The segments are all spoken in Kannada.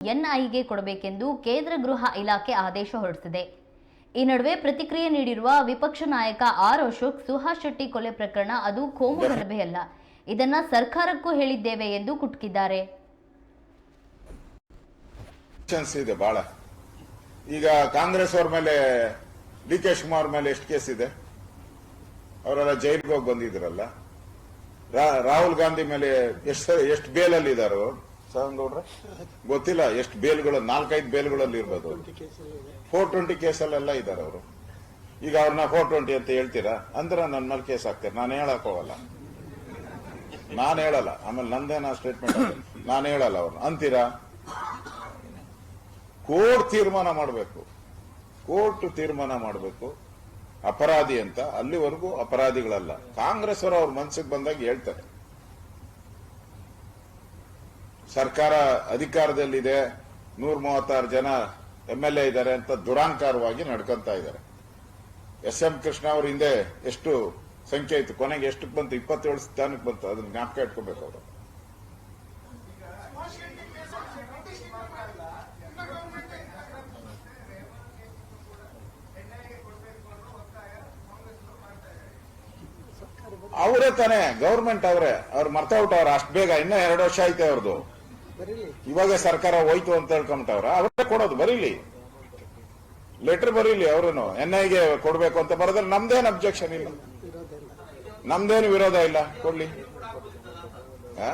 ಎನ್ಐಗೆ ಕೊಡಬೇಕೆಂದು ಕೇಂದ್ರ ಗೃಹ ಇಲಾಖೆ ಆದೇಶ ಹೊರಡಿಸಿದೆ. ಈ ನಡುವೆ ಪ್ರತಿಕ್ರಿಯೆ ನೀಡಿರುವ ವಿಪಕ್ಷ ನಾಯಕ ಆರ್ ಅಶೋಕ್, ಸುಹಾಸ್ ಶೆಟ್ಟಿ ಕೊಲೆ ಪ್ರಕರಣ ಅದು ಕೋಮು ಗಲಭೆಯಲ್ಲ. ಇದನ್ನ ಸರ್ಕಾರಕ್ಕೂ ಹೇಳಿದ್ದೇವೆ ಎಂದು ಕುಟುಕಿದ್ದಾರೆ. ಇದೆ ಬಹಳ ಈಗ ಕಾಂಗ್ರೆಸ್ ಅವರ ಮೇಲೆ ಡಿ ಕೆ ಶಿವಕುಮಾರ್ ಮೇಲೆ ಎಷ್ಟು ಕೇಸ್ ಇದೆ? ಅವರೆಲ್ಲ ಜೈಲಿಗೆ ಹೋಗಿ ಬಂದಿದ್ರಲ್ಲ. ರಾಹುಲ್ ಗಾಂಧಿ ಮೇಲೆ ಎಷ್ಟು ಎಷ್ಟು ಬೇಲಲ್ಲಿ ಇದಾರೆ ಗೊತ್ತಿಲ್ಲ, ಎಷ್ಟು ಬೇಲ್ಗಳು, ನಾಲ್ಕೈದು ಬೇಲ್ಗಳಲ್ಲಿ ಇರ್ಬೋದು. ಫೋರ್ ಟ್ವೆಂಟಿ ಕೇಸಲ್ಲೆಲ್ಲ ಇದ್ದಾರೆ ಅವರು. ಈಗ ಅವ್ರನ್ನ ಫೋರ್ ಟ್ವೆಂಟಿ ಅಂತ ಹೇಳ್ತೀರಾ? ಅಂದ್ರೆ ನನ್ನ ಮೇಲೆ ಕೇಸ್ ಹಾಕ್ತಾರೆ? ನಾನು ಹೇಳಕ್ ಹೋಗಲ್ಲ. ನಾನು ಹೇಳಲ್ಲ. ಆಮೇಲೆ ನಂದೇನ ಸ್ಟೇಟ್ಮೆಂಟ್ ನಾನು ಹೇಳಲ್ಲ ಅವ್ರನ್ನ. ಅಂತೀರಾ? ಕೋರ್ಟ್ ತೀರ್ಮಾನ ಮಾಡಬೇಕು. ಕೋರ್ಟ್ ತೀರ್ಮಾನ ಮಾಡಬೇಕು. ಅಪರಾಧಿ ಅಂತ. ಅಲ್ಲಿವರೆಗೂ ಅಪರಾಧಿಗಳಲ್ಲ. ಕಾಂಗ್ರೆಸ್ ಅವರು ಅವ್ರ ಮನಸ್ಸಿಗೆ ಬಂದಾಗ ಹೇಳ್ತಾರೆ. ಸರ್ಕಾರ ಅಧಿಕಾರದಲ್ಲಿದೆ ನೂರ ಮೂವತ್ತಾರು ಜನ ಎಂ ಎಲ್ ಎ ಇದ್ದಾರೆ ಅಂತ ದುರಾಂಕಾರವಾಗಿ ನಡ್ಕೊಂತ ಇದ್ದಾರೆ. ಎಸ್ ಎಂ ಕೃಷ್ಣ ಅವ್ರ ಹಿಂದೆ ಎಷ್ಟು ಸಂಖ್ಯೆ ಇತ್ತು? ಕೊನೆಗೆ ಎಷ್ಟಕ್ಕೆ ಬಂತು? ಇಪ್ಪತ್ತೇಳು ಸ್ಥಾನಕ್ಕೆ ಬಂತು. ಅದನ್ನ ಜ್ಞಾಪಕ ಇಟ್ಕೋಬೇಕು ಅವರು. ಅವರೇ ತಾನೇ, ಗೌರ್ಮೆಂಟ್ ಅವರೇ. ಅವ್ರು ಮರ್ತೋಗ್ಬಿಟ್ಟವ್ರ ಅಷ್ಟು ಬೇಗ. ಇನ್ನೂ ಎರಡು ವರ್ಷ ಐತೆ ಅವ್ರದ್ದು ಇವಾಗ ಸರ್ಕಾರ ಹೋಯ್ತು ಅಂತ ಹೇಳ್ಕೊಂಬಿಟ್ಟವ್ರ ಅವರೇ ಕೊಡೋದು, ಬರೀಲಿ. ಲೆಟರ್ ಬರೀಲಿ ಅವ್ರನ್ನು ಎನ್ ಐಗೆ ಕೊಡ್ಬೇಕು ಅಂತ ಬರೋದ್ರೆ ನಮ್ದೇನು ಅಬ್ಜೆಕ್ಷನ್ ಇಲ್ಲ. ನಮ್ದೇನು ವಿರೋಧ ಇಲ್ಲ, ಕೊಡ್ಲಿ. ಹಾ?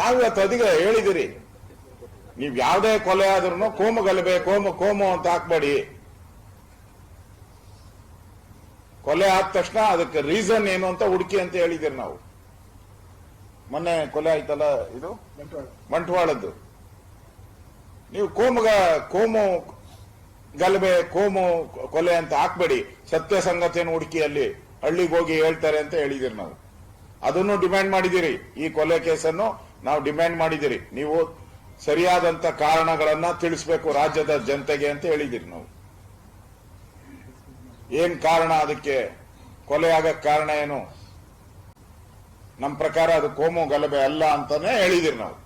ನಾವು ಇವತ್ತು ಅದಿಗೆ ಹೇಳಿದಿರಿ, ನೀವ್ ಯಾವ್ದೇ ಕೊಲೆ ಆದ್ರೂ ಕೋಮು ಗಲಭೆ, ಕೋಮು ಕೋಮು ಅಂತ ಹಾಕ್ಬೇಡಿ. ಕೊಲೆ ಆದ ತಕ್ಷಣ ಅದಕ್ಕೆ ರೀಸನ್ ಏನು ಅಂತ ಹುಡುಕಿ ಅಂತ ಹೇಳಿದಿರಿ ನಾವು. ಮೊನ್ನೆ ಕೊಲೆ ಆಯ್ತಲ್ಲ ಇದು? ಬಂಟ್ವಾಳದ್ದು ನೀವು ಕೋಮುಗ ಕೋಮು ಗಲಭೆ ಕೋಮು ಕೊಲೆ ಅಂತ ಹಾಕ್ಬೇಡಿ. ಸತ್ಯ ಸಂಗತಿಯನ್ನು ಹುಡುಕಿಯಲ್ಲಿ ಹಳ್ಳಿಗೆ ಹೋಗಿ ಹೇಳ್ತಾರೆ ಅಂತ ಹೇಳಿದಿರಿ ನಾವು. ಅದನ್ನು ಡಿಮ್ಯಾಂಡ್ ಮಾಡಿದಿರಿ ಈ ಕೊಲೆ ಕೇಸನ್ನು ನಾವು ಡಿಮ್ಯಾಂಡ್ ಮಾಡಿದಿರಿ ನೀವು ಸರಿಯಾದಂತ ಕಾರಣಗಳನ್ನ ತಿಳಿಸಬೇಕು ರಾಜ್ಯದ ಜನತೆಗೆ ಅಂತ ಹೇಳಿದಿರಿ ನಾವು. ಏನ್ ಕಾರಣ ಅದಕ್ಕೆ? ಕೊಲೆ ಆಗಕ್ಕೆ ಕಾರಣ ಏನು? ನಮ್ಮ ಪ್ರಕಾರ ಅದು ಕೋಮು ಗಲಭೆ ಅಲ್ಲ ಅಂತಾನೆ ಹೇಳಿದಿರಿ ನಾವು.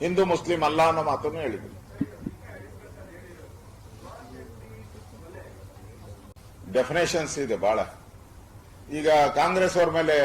ಹಿಂದೂ ಮುಸ್ಲಿಂ ಅಲ್ಲ ಅನ್ನೋ ಮಾತನ್ನು ಹೇಳಿದ್ರು. ಡೆಫಿನೇಷನ್ಸ್ ಇದೆ ಬಹಳ ಈಗ ಕಾಂಗ್ರೆಸ್ ಅವ್ರ ಮೇಲೆ